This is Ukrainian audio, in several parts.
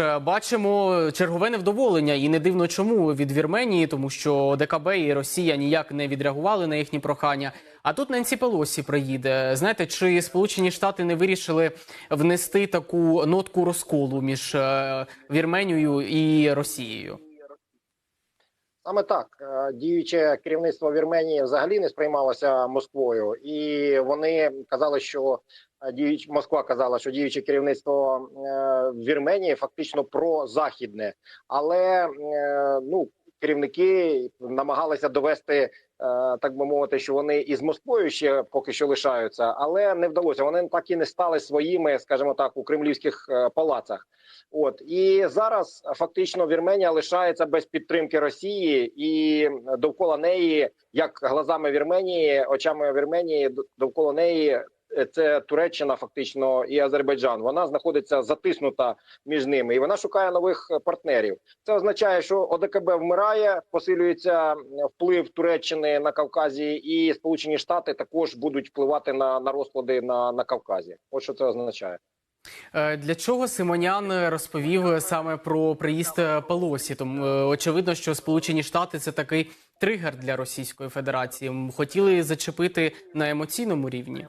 Е, Бачимо чергове невдоволення, і не дивно чому від Вірменії, тому що ДКБ і Росія ніяк не відреагували на їхні прохання. А тут Ненсі Пелосі приїде. Знаєте, чи Сполучені Штати не вирішили внести таку нотку розколу між е, Вірменією і Росією? Саме так. Е, діюче керівництво Вірменії взагалі не сприймалося Москвою, і вони казали, що е, діюч Москва казала, що діюче керівництво е, Вірменії фактично прозахідне, але ну керівники намагалися довести. е, Так би мовити, що вони із Москвою ще поки що лишаються, але не вдалося. Вони так і не стали своїми, скажімо так, у кремлівських е, палацах. От і зараз фактично Вірменія лишається без підтримки Росії, і довкола неї, як глазами Вірменії, очами Вірменії, довкола неї. Е, Це Туреччина, фактично, і Азербайджан. Вона знаходиться затиснута між ними, і вона шукає нових е, партнерів. Це означає, що ОДКБ вмирає, посилюється вплив Туреччини на Кавказі, і Сполучені Штати також будуть впливати на, на розклади на, на Кавказі. Ось що це означає. Е, Для чого Симонян розповів саме про приїзд Пелосі? Тому очевидно, що Сполучені Штати це такий тригер для Російської Федерації. Хотіли зачепити на емоційному рівні.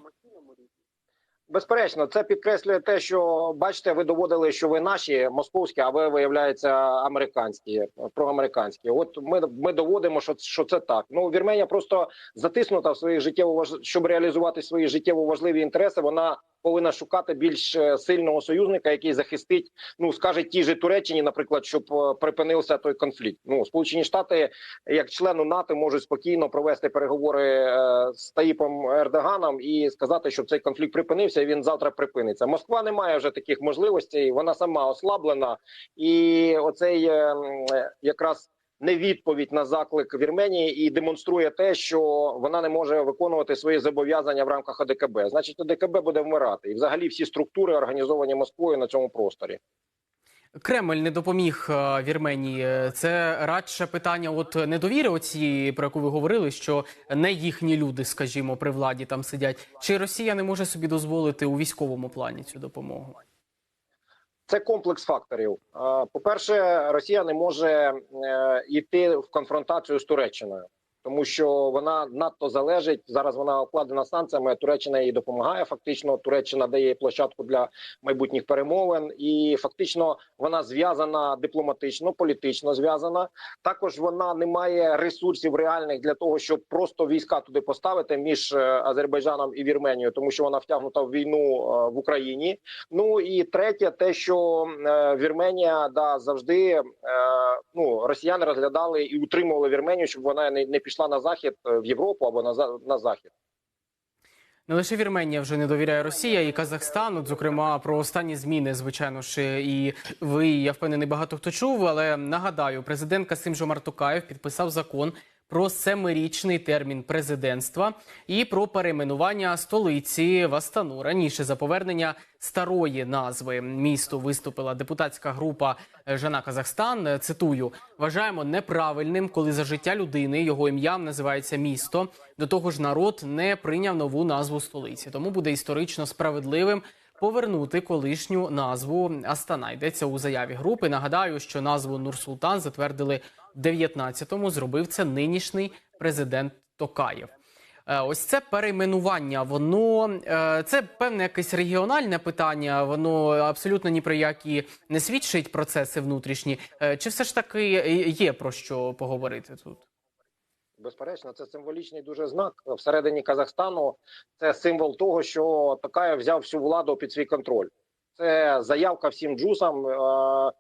Безперечно, це підкреслює те, що бачите, ви доводили, що ви наші московські, а ви виявляється американські, проамериканські. От ми, ми доводимо, що, що це так. Ну Вірменія просто затиснута в своїх життєво щоб реалізувати свої життєво важливі інтереси. Вона повинна шукати більш е, сильного союзника, який захистить, ну скаже ті ж Туреччині, наприклад, щоб е, припинився той конфлікт. Ну Сполучені Штати, як члену НАТО, можуть спокійно провести переговори е, з Таїпом Ердоганом і сказати, щоб цей конфлікт припинився. і Він завтра припиниться. Москва не має вже таких можливостей. Вона сама ослаблена, і оцей якраз не відповідь на заклик Вірменії і демонструє те, що вона не може виконувати свої зобов'язання в рамках ОДКБ. Значить, ОДКБ буде вмирати, і взагалі всі структури організовані Москвою на цьому просторі. Кремль не допоміг е, Вірменії. Це радше питання от недовіри, оці про яку ви говорили, що не їхні люди, скажімо, при владі там сидять. Чи Росія не може собі дозволити у військовому плані цю допомогу? Це комплекс факторів. Е, По-перше, Росія не може е, йти в конфронтацію з Туреччиною, тому що вона надто залежить зараз. Вона обкладена санкціями. Туреччина їй допомагає. Фактично, Туреччина дає площадку для майбутніх перемовин, і фактично вона зв'язана дипломатично, політично зв'язана. Також вона не має ресурсів реальних для того, щоб просто війська туди поставити між е, Азербайджаном і Вірменією, тому що вона втягнута в війну е, в Україні. Ну і третє, те, що е, Вірменія да завжди ну росіяни розглядали і утримували Вірменію, щоб вона не, не пішла на захід е, в Європу або на на захід. Не лише Вірменія вже не довіряє Росія і Казахстан. От, зокрема, про останні зміни, звичайно ж, і ви, я впевнений, багато хто чув. Але нагадаю, президент Касим Жомартукаєв підписав закон про семирічний термін президентства і про перейменування столиці в Астану. Раніше за повернення старої назви місту виступила депутатська група Жана Казахстан. Цитую: вважаємо неправильним, коли за життя людини його ім'ям називається місто. До того ж, народ не прийняв нову назву столиці, тому буде історично справедливим. Повернути колишню назву Астана йдеться у заяві групи. Нагадаю, що назву Нур-Султан затвердили в 19-му. Зробив це нинішній президент Токаєв. Е, Ось це перейменування. Воно е, це певне якесь регіональне питання. Воно абсолютно ні про які не свідчить процеси внутрішні. Е, Чи все ж таки є про що поговорити тут? Безперечно, це символічний дуже знак всередині Казахстану. Це символ того, що Токаєв взяв всю владу під свій контроль. Це заявка всім джусам е,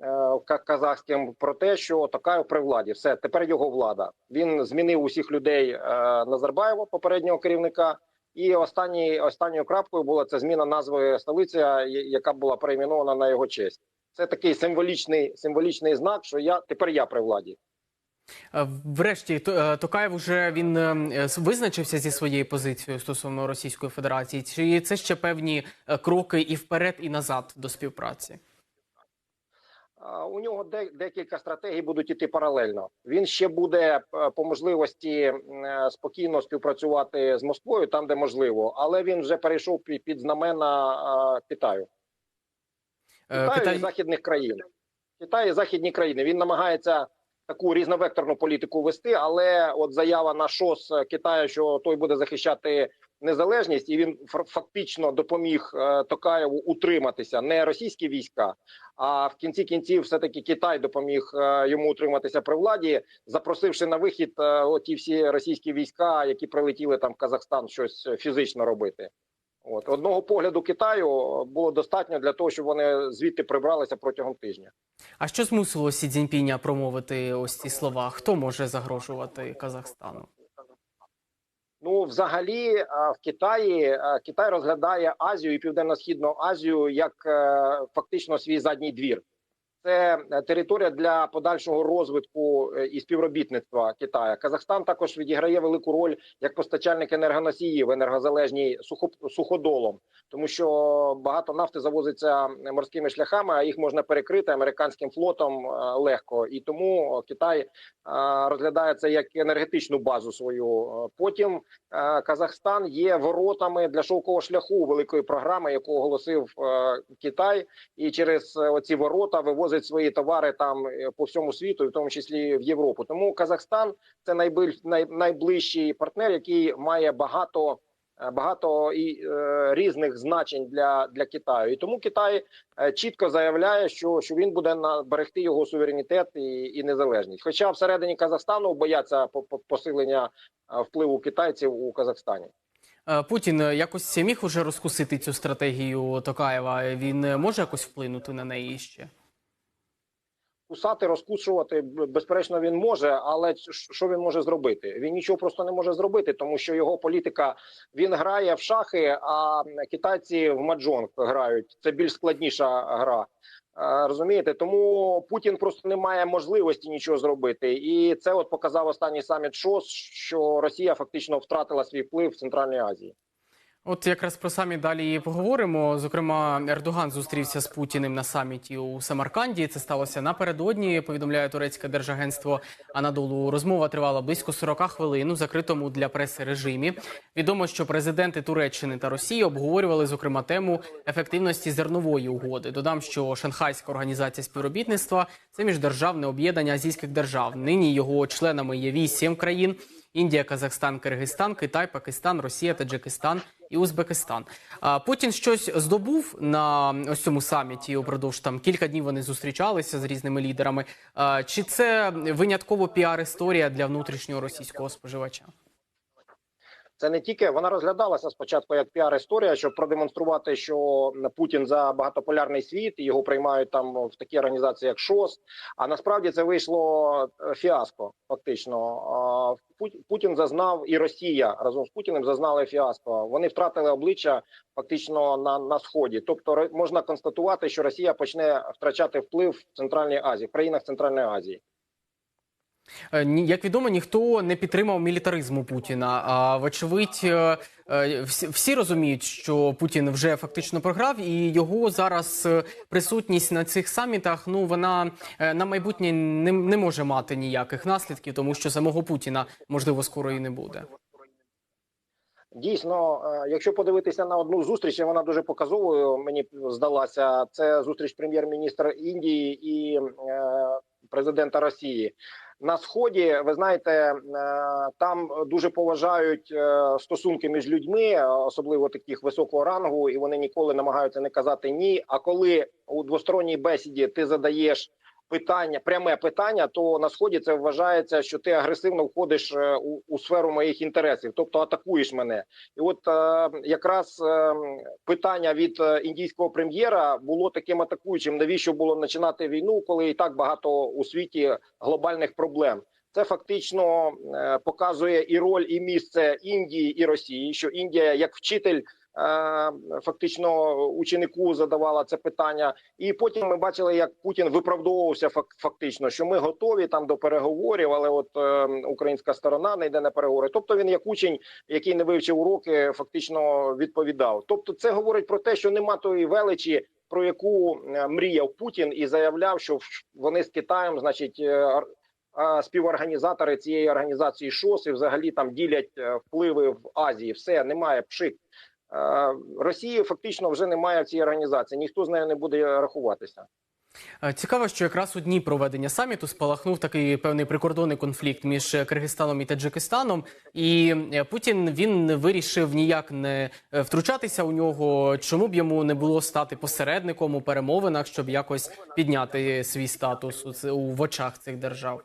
е, казахським про те, що Токаєв при владі. Все тепер його влада. Він змінив усіх людей е, Назарбаєва, попереднього керівника. І останній останньою крапкою була це зміна назви столиці, яка була перейменована на його честь. Це такий символічний символічний знак, що я тепер я при владі. Е, Врешті е, Токаєв уже він е, визначився зі своєю позицією стосовно Російської Федерації. Чи це ще певні кроки і вперед, і назад до співпраці? У нього декілька стратегій будуть іти паралельно. Він ще буде по можливості спокійно співпрацювати з Москвою там, де можливо, але він вже перейшов під, знамена Китаю. Китаю Китай і західних країн. Китай і західні країни. Він намагається таку різновекторну політику вести, але от заява на ШОС Китаю, що той буде захищати незалежність, і він фактично допоміг е, Токаєву утриматися не російські війська, а в кінці кінців, все таки Китай допоміг е, йому утриматися при владі, запросивши на вихід е, оті всі російські війська, які прилетіли там в Казахстан, щось фізично робити. От одного погляду Китаю було достатньо для того, щоб вони звідти прибралися протягом тижня. А що змусило Сі Цзіньпіня промовити ось ці слова? Хто може загрожувати Казахстану? Ну, взагалі, в Китаї Китай розглядає Азію і Південно-Східну Азію як е, фактично свій задній двір. Це е, територія для подальшого розвитку е, і співробітництва Китаю. Казахстан також відіграє велику роль як постачальник енергоносіїв енергозалежній суходолом, тому що багато нафти завозиться морськими шляхами, а їх можна перекрити американським флотом е, легко. І тому Китай е, розглядає це як енергетичну базу свою. Е, Потім е, Казахстан є воротами для шовкового шляху великої програми, яку оголосив е, Китай, і через е, оці ворота вивозить свої товари там е, по всьому світу, в тому числі в Європу. Тому Казахстан це найближчий партнер, який має багато. е, Багато і е, різних значень для, для Китаю, і тому Китай е, чітко заявляє, що, що він буде берегти його суверенітет і, і незалежність. Хоча всередині Казахстану бояться по- по- посилення впливу китайців у Казахстані. Путін якось міг уже розкусити цю стратегію Токаєва. Він може якось вплинути на неї ще? Кусати, розкушувати, безперечно, він може, але що він може зробити? Він нічого просто не може зробити, тому що його політика він грає в шахи, а китайці в маджонг грають. Це більш складніша гра. Е, Розумієте, тому Путін просто не має можливості нічого зробити, і це от показав останній саміт ШОС, що Росія фактично втратила свій вплив в Центральній Азії. От якраз про саміт далі і поговоримо. Зокрема, Ердоган зустрівся з Путіним на саміті у Самарканді. Це сталося напередодні. Повідомляє турецьке держагентство Анадолу. Розмова тривала близько 40 хвилин у закритому для преси режимі. Відомо, що президенти Туреччини та Росії обговорювали зокрема тему ефективності зернової угоди. Додам, що Шанхайська організація співробітництва це міждержавне об'єднання азійських держав. Нині його членами є вісім країн. Індія, Казахстан, Киргизстан, Китай, Пакистан, Росія, Таджикистан і Узбекистан. Путін щось здобув на ось цьому саміті. Упродовж там кілька днів вони зустрічалися з різними лідерами. Чи це винятково піар-історія для внутрішнього російського споживача? Це не тільки вона розглядалася спочатку як піар-історія, щоб продемонструвати, що Путін за багатополярний світ його приймають там в такі організації, як ШОС. А насправді це вийшло е, фіаско. Фактично, Путін зазнав і Росія разом з Путіним зазнали фіаско. Вони втратили обличчя фактично на, на сході. Тобто, можна констатувати, що Росія почне втрачати вплив в Центральній Азії, в країнах Центральної Азії. Е, Як відомо, ніхто не підтримав мілітаризму Путіна. А вочевидь, е, е, всі, розуміють, що Путін вже фактично програв, і його зараз присутність на цих самітах. Ну вона на майбутнє не, може мати ніяких наслідків, тому що самого Путіна можливо скоро і не буде. Дійсно, якщо подивитися на одну зустріч, вона дуже показовою мені здалася. Це зустріч прем'єр-міністра Індії і президента Росії. На сході ви знаєте, е, там дуже поважають е, стосунки між людьми, особливо таких високого рангу, і вони ніколи намагаються не казати ні. А коли у двосторонній бесіді ти задаєш питання, пряме питання, то на сході це вважається, що ти агресивно входиш е, у, у сферу моїх інтересів, тобто атакуєш мене. І от е, якраз е, питання від е, індійського прем'єра було таким атакуючим. Навіщо було починати війну, коли і так багато у світі глобальних проблем? Це фактично е, показує і роль, і місце Індії і Росії, що Індія як вчитель. Е, Фактично ученику задавала це питання, і потім ми бачили, як Путін виправдовувався фак- фактично, що ми готові там до переговорів, але от е, українська сторона не йде на переговори. Тобто він як учень, який не вивчив уроки, фактично відповідав. Тобто, це говорить про те, що нема тої величі, про яку е, мріяв Путін, і заявляв, що вони з Китаєм, значить. співорганізатори цієї організації ШОС і взагалі там ділять впливи в Азії. Все немає пшик. Е, Росії фактично вже немає цій організації. Ніхто з нею не буде рахуватися. Е, Цікаво, що якраз у дні проведення саміту спалахнув такий певний прикордонний конфлікт між е, Киргизстаном і Таджикистаном. І Путін він вирішив ніяк не втручатися у нього. Чому б йому не було стати посередником у перемовинах, щоб якось підняти свій статус у очах цих держав?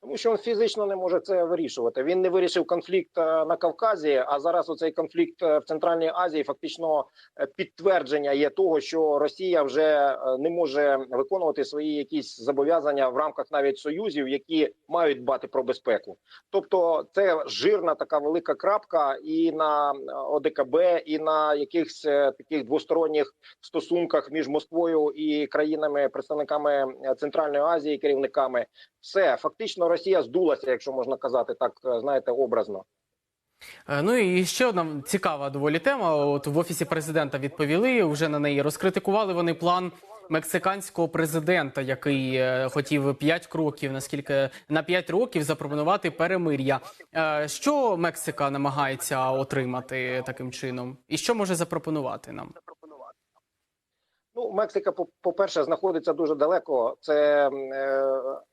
Тому що він фізично не може це вирішувати. Він не вирішив конфлікт е, на Кавказі, а зараз оцей конфлікт е, в Центральній Азії фактично е, підтвердження є того, що Росія вже не може виконувати свої якісь зобов'язання в рамках навіть союзів, які мають дбати про безпеку. Тобто, це жирна така велика крапка і на ОДКБ, і на якихось таких двосторонніх стосунках між Москвою і країнами, представниками Центральної Азії, керівниками все фактично Росія здулася, якщо можна казати так, е, знаєте, образно. Е, Ну і ще одна цікава доволі тема. От в офісі президента відповіли вже на неї. Розкритикували вони план мексиканського президента, який е, хотів 5 кроків, наскільки на 5 років запропонувати перемир'я. Що Мексика намагається отримати таким чином, і що може запропонувати нам? Мексика, по- по-перше, знаходиться дуже далеко. Це е,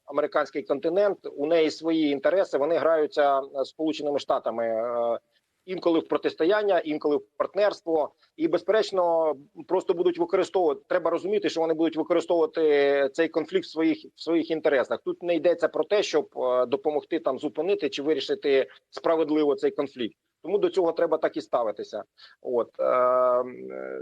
американський континент. У неї свої інтереси. Вони граються Сполученими Штатами. Е, Інколи в протистояння, інколи в партнерство, і безперечно просто будуть використовувати. Треба розуміти, що вони будуть використовувати цей конфлікт в своїх в своїх інтересах. Тут не йдеться про те, щоб е, допомогти там зупинити чи вирішити справедливо цей конфлікт. Тому до цього треба так і ставитися. От е, е,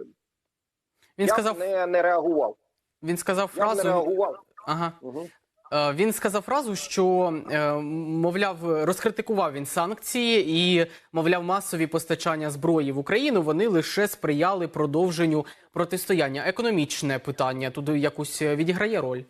Він я сказав, не, не реагував. він сказав Я б не фразу. реагував. Ага. Угу. Е, Він сказав фразу, що е, мовляв, розкритикував він санкції і мовляв, масові постачання зброї в Україну вони лише сприяли продовженню протистояння. Економічне питання туди якусь відіграє роль.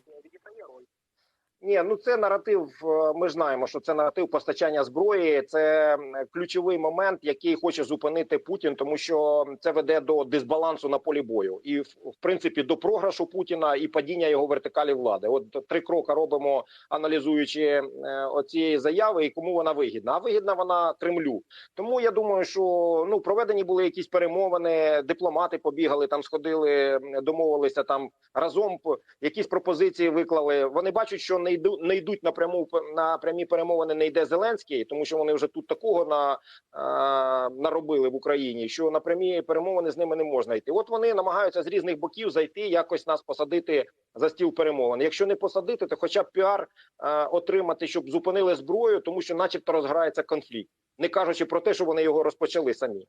Ні, ну це наратив. е, Ми знаємо, що це наратив постачання зброї. Це ключовий момент, який хоче зупинити Путін, тому що це веде до дисбалансу на полі бою, і в принципі до програшу Путіна і падіння його вертикалі влади. От три кроки робимо, аналізуючи е, оцієї заяви, і кому вона вигідна. А вигідна вона Кремлю. Тому я думаю, що ну проведені були якісь перемовини, дипломати побігали там, сходили, домовилися там разом. Якісь пропозиції виклали. Вони бачать, що не йду не йдуть напряму на прямі перемовини. Не йде Зеленський, тому що вони вже тут такого на е, наробили в Україні, що на прямі перемовини з ними не можна йти. От вони намагаються з різних боків зайти, якось нас посадити за стіл перемовин. Якщо не посадити, то хоча б піар е, отримати, щоб зупинили зброю, тому що, начебто, розграється конфлікт, не кажучи про те, що вони його розпочали самі.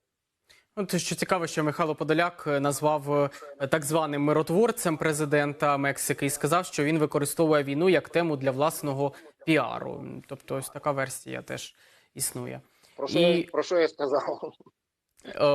От що цікаво, що Михайло Подоляк е, назвав е, так званим миротворцем президента Мексики і сказав, що він використовує війну як тему для власного піару. Тобто, ось така версія теж існує. Про що, І- я, про що я сказав? Е,